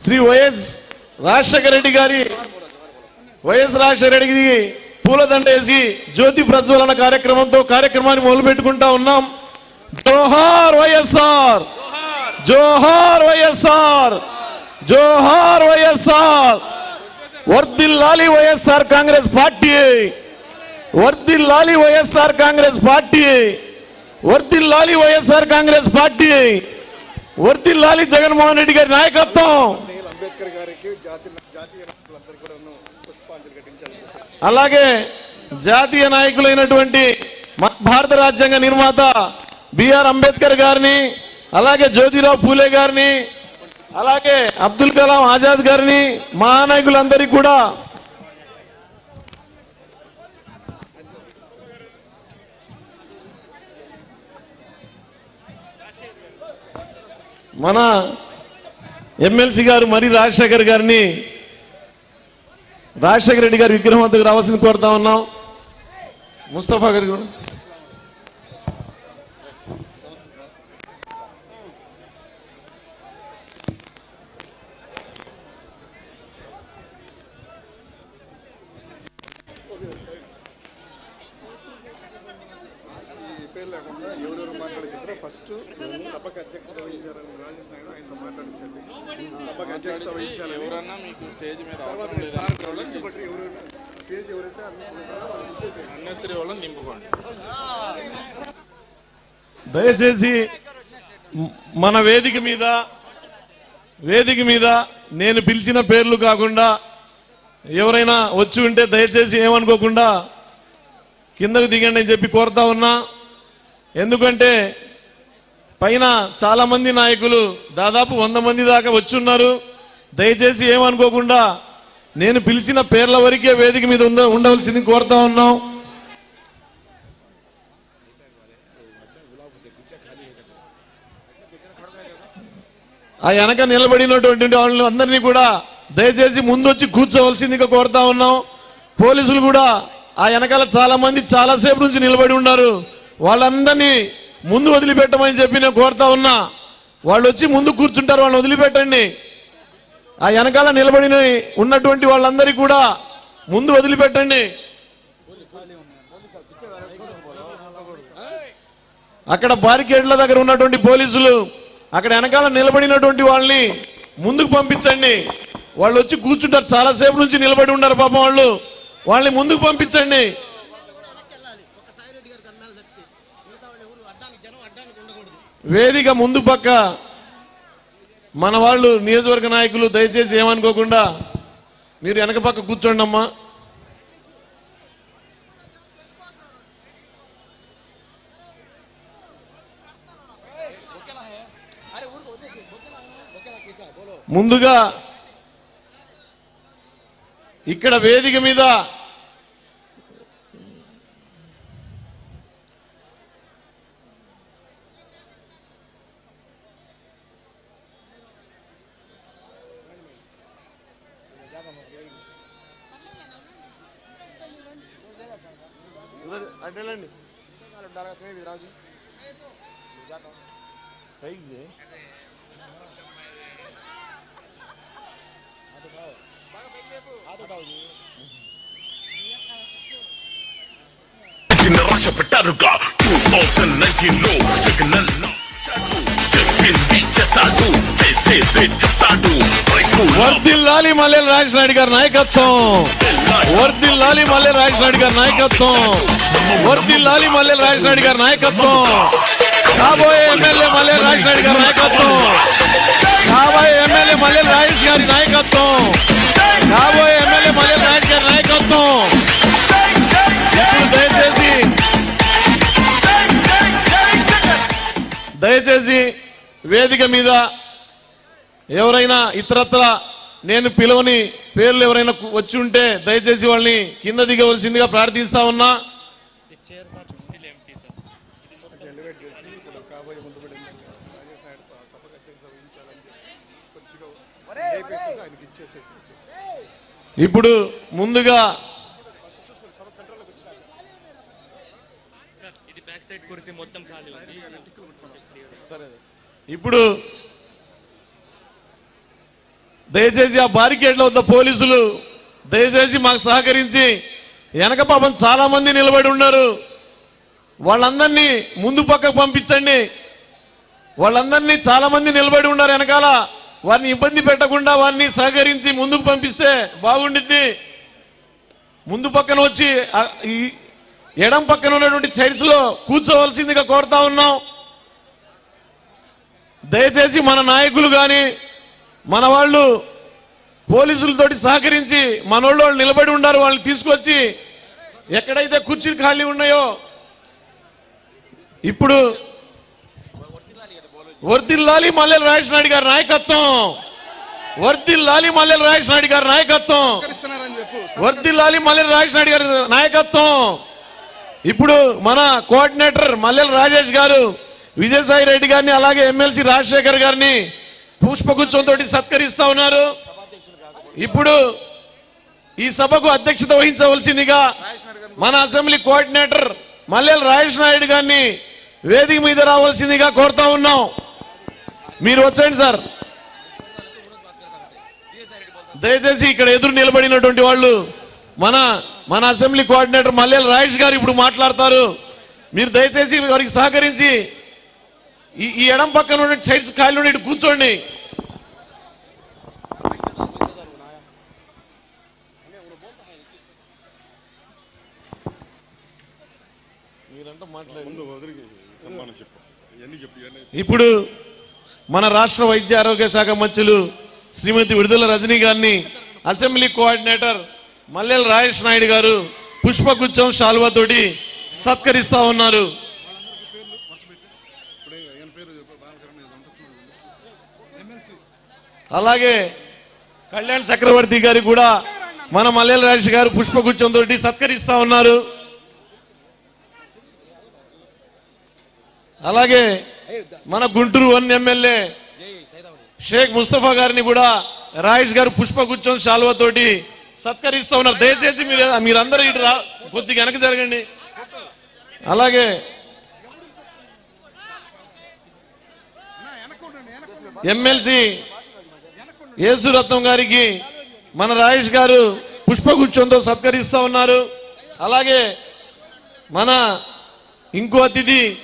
Shri YS Rajasekhara Reddy గారి YS Rajasekhara రెడ్డికి పూలదండ వేసి జ్యోతి ప్రజ్వలన కార్యక్రమంతో కార్యక్రమాన్ని మొదలుపెట్టుకుంటా ఉన్నాం. జోహార్ వైఎస్ఆర్! జోహార్ వైఎస్ఆర్! జోహార్ వైఎస్ఆర్! వర్దిల్లాలి వైఎస్ఆర్ కాంగ్రెస్ పార్టీ! వర్దిల్లాలి వైఎస్ఆర్ కాంగ్రెస్ పార్టీ! వర్దిల్లాలి వైఎస్ఆర్ కాంగ్రెస్ పార్టీ! వర్దిల్లాలి జగన్మోహన్ రెడ్డి గారి నాయకత్వం. అంబేద్కర్ గారికి అలాగే జాతీయ నాయకులైనటువంటి భారత రాజ్యాంగ నిర్మాత బిఆర్ అంబేద్కర్ గారిని అలాగే జ్యోతిరావు పూలే గారిని అలాగే అబ్దుల్ కలాం ఆజాద్ గారిని మహానాయకులందరికీ కూడా మన ఎమ్మెల్సీ గారు మరి రాజశేఖర్ గారిని రాజశేఖర రెడ్డి గారి విగ్రహం వద్దకు రావాల్సింది కోరుతా ఉన్నాం. ముస్తఫా గారు ఫస్ట్ సభకు అధ్యక్షత వహించారని రాజేష్ నాయుడు ఆయనతో మాట్లాడించండి సభకు అధ్యక్షత వహించాలని ఎవరన్నా మీకు స్టేజ్ మీద తర్వాత ఎవరైనా స్టేజ్ ఎవరైతే. అన్నెసరీ వాళ్ళని నింపుకోండి. దయచేసి మన వేదిక మీద వేదిక మీద నేను పిలిచిన పేర్లు కాకుండా ఎవరైనా వచ్చి ఉంటే దయచేసి ఏమనుకోకుండా కిందకు దిగండి అని చెప్పి కోరుతా ఉన్నా. ఎందుకంటే పైన చాలా మంది నాయకులు దాదాపు వంద మంది దాకా వచ్చి ఉన్నారు దయచేసి ఏమనుకోకుండా నేను పిలిచిన పేర్ల వరకే వేదిక మీద ఉండ ఉండవలసింది కోరుతా ఉన్నాం. ఆ వెనక నిలబడినటువంటి వాళ్ళు అందరినీ కూడా దయచేసి ముందు వచ్చి కూర్చోవలసిందిగా కోరుతా ఉన్నాం. పోలీసులు కూడా ఆ వెనకాల చాలా మంది చాలాసేపు నుంచి నిలబడి ఉన్నారు. వాళ్ళందరినీ ముందు వదిలిపెట్టమని చెప్పి నేను కోరుతా ఉన్నా. వాళ్ళు వచ్చి ముందు కూర్చుంటారు వాళ్ళని వదిలిపెట్టండి. ఆ వెనకాల నిలబడిన ఉన్నటువంటి వాళ్ళందరికీ కూడా ముందు వదిలిపెట్టండి. అక్కడ బారికేడ్ల దగ్గర ఉన్నటువంటి పోలీసులు అక్కడ వెనకాల నిలబడినటువంటి వాళ్ళని ముందుకు పంపించండి. వాళ్ళు వచ్చి కూర్చుంటారు చాలాసేపు నుంచి నిలబడి ఉన్నారు పాపం వాళ్ళు. వాళ్ళని ముందుకు పంపించండి. వేదిక ముందు పక్క మన వాళ్ళు నియోజకవర్గ నాయకులు దయచేసి ఏమనుకోకుండా మీరు వెనక పక్క కూర్చోండి అమ్మా. ముందుగా ఇక్కడ వేదిక మీద అడ్డండి పైకి చేయి. నిరాశ పెట్టారుగా టూ థౌసండ్ నైన్టీన్ లో జగనన్న చెప్పింది చేస్తాడు చేసేదే చెప్తాడు వర్దిల్లాలి మల్లెల రాజనాయుడు గారి నాయకత్వం. వర్దిల్లాలి మల్లెల రాజనాయుడు గారి నాయకత్వం. వర్దిల్లాలి మల్లెల రాజనాయుడు గారి నాయకత్వం. కాబోయే ఎమ్మెల్యే మల్లెల రాజనాయుడు గారి నాయకత్వం. కాబోయే ఎమ్మెల్యే మల్లెల రాజేష్ గారి నాయకత్వం. కాబోయే ఎమ్మెల్యే మల్లెల రాజేష్ గారి నాయకత్వం. దయచేసి దయచేసి వేదిక మీద ఎవరైనా ఇతరత్ర నేను పిలవని పేర్లు ఎవరైనా వచ్చి ఉంటే దయచేసి వాళ్ళని కింద దిగవలసిందిగా ప్రార్థిస్తా ఉన్నా. ఇప్పుడు కాబోయే ముందు దయచేసి ఆ బారికేడ్లో వద్ద పోలీసులు దయచేసి మాకు సహకరించి వెనక పాపం చాలా మంది నిలబడి ఉన్నారు. వాళ్ళందరినీ ముందు పక్కకు పంపించండి. వాళ్ళందరినీ చాలా మంది నిలబడి ఉన్నారు వెనకాల. వారిని ఇబ్బంది పెట్టకుండా వారిని సహకరించి ముందుకు పంపిస్తే బాగుండిద్ది. ముందు పక్కన వచ్చి ఎడం పక్కన ఉన్నటువంటి చైర్స్లో కూర్చోవలసిందిగా కోరుతా ఉన్నాం. దయచేసి మన నాయకులు కానీ మన వాళ్ళు పోలీసులతోటి సహకరించి మనోళ్ళు వాళ్ళు నిలబడి ఉన్నారు వాళ్ళని తీసుకొచ్చి ఎక్కడైతే కుర్చీలు ఖాళీ ఉన్నాయో ఇప్పుడు వర్దిల్లాలి మల్లెల రాజేష్ నాయుడు గారి నాయకత్వం. వర్దిల్లాలి మల్లెల రాజేష్ నాయుడు గారి నాయకత్వం. వర్దిల్లాలి మల్లెల రాజేష్ నాయుడు గారి నాయకత్వం. ఇప్పుడు మన కోఆర్డినేటర్ మల్లెల రాజేష్ గారు విజయసాయి రెడ్డి గారిని అలాగే ఎమ్మెల్సీ రాజశేఖర్ గారిని పుష్పగుచ్చంతో సత్కరిస్తా ఉన్నారు. ఇప్పుడు ఈ సభకు అధ్యక్షత వహించవలసిందిగా మన అసెంబ్లీ కోఆర్డినేటర్ మల్లెల రాజేష్ నాయుడు గారిని వేదిక మీద రావాల్సిందిగా కోరుతా ఉన్నాం. మీరు వచ్చండి సార్. దయచేసి ఇక్కడ ఎదురు నిలబడినటువంటి వాళ్ళు మన మన అసెంబ్లీ కోఆర్డినేటర్ మల్లెల రాజేష్ గారు ఇప్పుడు మాట్లాడతారు. మీరు దయచేసి వారికి సహకరించి ఈ ఈ ఎడం పక్కన ఉన్న చైర్స్ ఖాళీ ఉండి ఇటు కూర్చోండి. ఇప్పుడు మన రాష్ట్ర వైద్య ఆరోగ్య శాఖ మంత్రులు శ్రీమతి విడుదల రజనీ గారిని అసెంబ్లీ కోఆర్డినేటర్ మల్లెల రాజేష్ నాయుడు గారు పుష్పగుచ్చం శాలువాతోటి సత్కరిస్తా ఉన్నారు. అలాగే కళ్యాణ్ చక్రవర్తి గారి కూడా మన మల్లెల రాజేష్ గారు పుష్పగుచ్చంతో సత్కరిస్తా ఉన్నారు. అలాగే మన గుంటూరు వన్ ఎమ్మెల్యే షేక్ ముస్తఫా గారిని కూడా రాజేష్ గారు పుష్పగుచ్చం శాల్వతోటి సత్కరిస్తా ఉన్నారు. దయచేసి మీరు మీరందరూ ఇటు రా కొద్దిగా వెనక జరగండి. అలాగే ఎమ్మెల్సీ యేసురత్నం గారికి మన రాజేష్ గారు పుష్పగుచ్చంతో సత్కరిస్తూ ఉన్నారు. అలాగే మన ఇంకో అతిథి